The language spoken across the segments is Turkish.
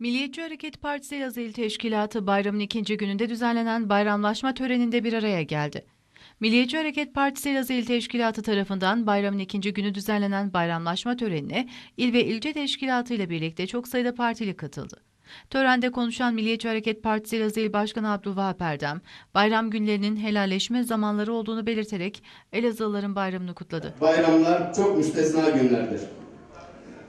Milliyetçi Hareket Partisi Elazığ İl Teşkilatı bayramın ikinci gününde düzenlenen bayramlaşma töreninde bir araya geldi. Milliyetçi Hareket Partisi Elazığ İl Teşkilatı tarafından bayramın ikinci günü düzenlenen bayramlaşma törenine il ve ilçe teşkilatı ile birlikte çok sayıda partili katıldı. Törende konuşan Milliyetçi Hareket Partisi Elazığ Başkanı Abdülvahap Erdem, bayram günlerinin helalleşme zamanları olduğunu belirterek Elazığlıların bayramını kutladı. Bayramlar çok müstesna günlerdir.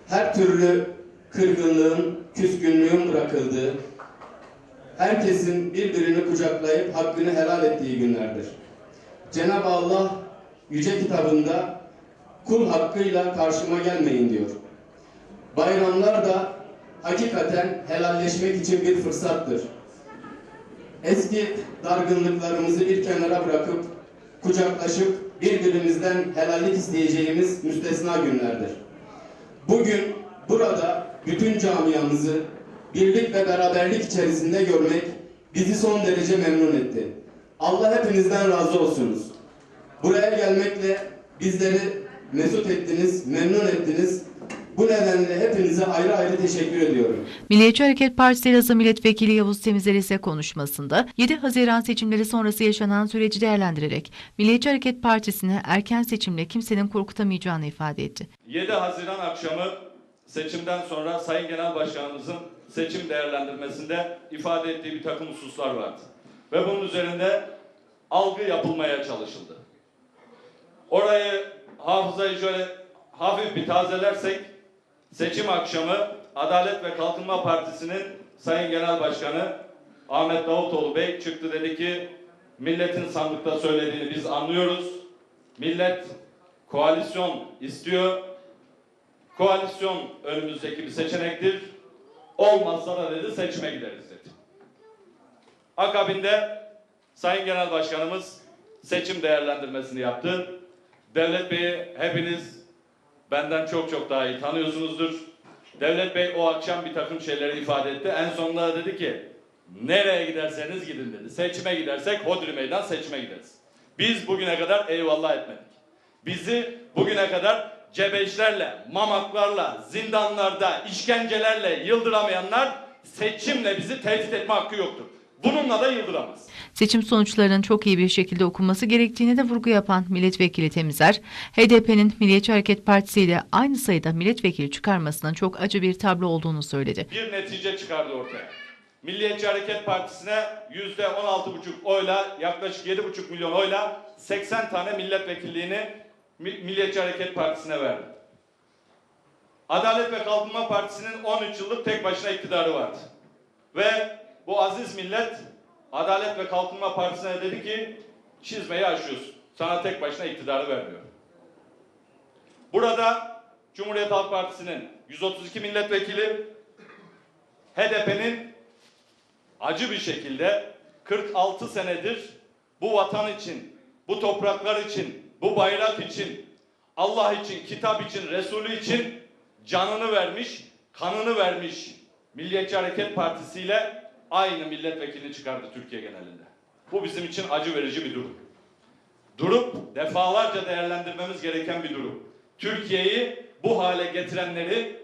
Her türlü kırgınlığın, küskünlüğün bırakıldığı, herkesin birbirini kucaklayıp hakkını helal ettiği günlerdir. Cenab-ı Allah yüce kitabında kul hakkıyla karşıma gelmeyin diyor. Bayramlar da hakikaten helalleşmek için bir fırsattır. Eski dargınlıklarımızı bir kenara bırakıp kucaklaşıp birbirimizden helallik isteyeceğimiz müstesna günlerdir. Bugün burada bütün camiamızı birlik ve beraberlik içerisinde görmek bizi son derece memnun etti. Allah hepinizden razı olsunuz. Buraya gelmekle bizleri mesut ettiniz, memnun ettiniz. Bu nedenle hepinize ayrı ayrı teşekkür ediyorum. Milliyetçi Hareket Partisi Elazığ Milletvekili Yavuz Temizler ise konuşmasında 7 Haziran seçimleri sonrası yaşanan süreci değerlendirerek Milliyetçi Hareket Partisi'ne erken seçimle kimsenin korkutamayacağını ifade etti. 7 Haziran akşamı seçimden sonra Sayın Genel Başkanımızın seçim değerlendirmesinde ifade ettiği bir takım hususlar vardı. Ve bunun üzerinde algı yapılmaya çalışıldı. Orayı hafızayı şöyle hafif bir tazelersek seçim akşamı Adalet ve Kalkınma Partisi'nin Sayın Genel Başkanı Ahmet Davutoğlu Bey çıktı dedi ki milletin sandıkta söylediğini biz anlıyoruz. Millet koalisyon istiyor. Koalisyon önümüzdeki bir seçenektir. Olmazsa da dedi seçime gideriz dedi. Akabinde Sayın Genel Başkanımız seçim değerlendirmesini yaptı. Devlet Bey'i hepiniz benden çok çok daha iyi tanıyorsunuzdur. Devlet Bey o akşam bir takım şeyleri ifade etti. En sonunda da dedi ki nereye giderseniz gidin dedi. Seçime gidersek Hodri Meydan seçime gideriz. Biz bugüne kadar eyvallah etmedik. Bizi bugüne kadar cebeşlerle, mamaklarla, zindanlarda, işkencelerle yıldıramayanlar seçimle bizi tehdit etme hakkı yoktur. Bununla da yıldıramaz. Seçim sonuçlarının çok iyi bir şekilde okunması gerektiğine de vurgu yapan Milletvekili Temizer, HDP'nin Milliyetçi Hareket Partisi ile aynı sayıda milletvekili çıkarmasının çok acı bir tablo olduğunu söyledi. bir netice çıkardı ortaya. Milliyetçi Hareket Partisi'ne yüzde 16,5 oyla yaklaşık 7,5 milyon oyla 80 tane milletvekilliğini Mi- Milliyetçi Hareket Partisi'ne verdi. Adalet ve Kalkınma Partisi'nin 13 yıllık tek başına iktidarı vardı. Ve bu aziz millet Adalet ve Kalkınma Partisi'ne dedi ki çizmeyi aşıyorsun. Sana tek başına iktidarı vermiyor. Burada Cumhuriyet Halk Partisi'nin 132 milletvekili, HDP'nin acı bir şekilde 46 senedir bu vatan için, bu topraklar için, bu bayrak için, Allah için, kitap için, Resulü için canını vermiş, kanını vermiş Milliyetçi Hareket Partisi ile aynı milletvekilini çıkardı Türkiye genelinde. Bu bizim için acı verici bir durum. Durup defalarca değerlendirmemiz gereken bir durum. Türkiye'yi bu hale getirenleri,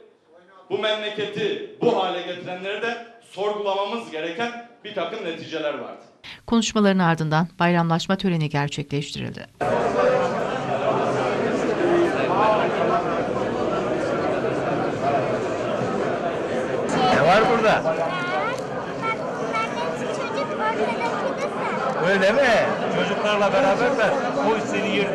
bu memleketi bu hale getirenleri de sorgulamamız gereken bir takım neticeler vardı. Konuşmaların ardından bayramlaşma töreni gerçekleştirildi. Ne var burada? Öyle mi? Çocuklarla beraber de o seni yer.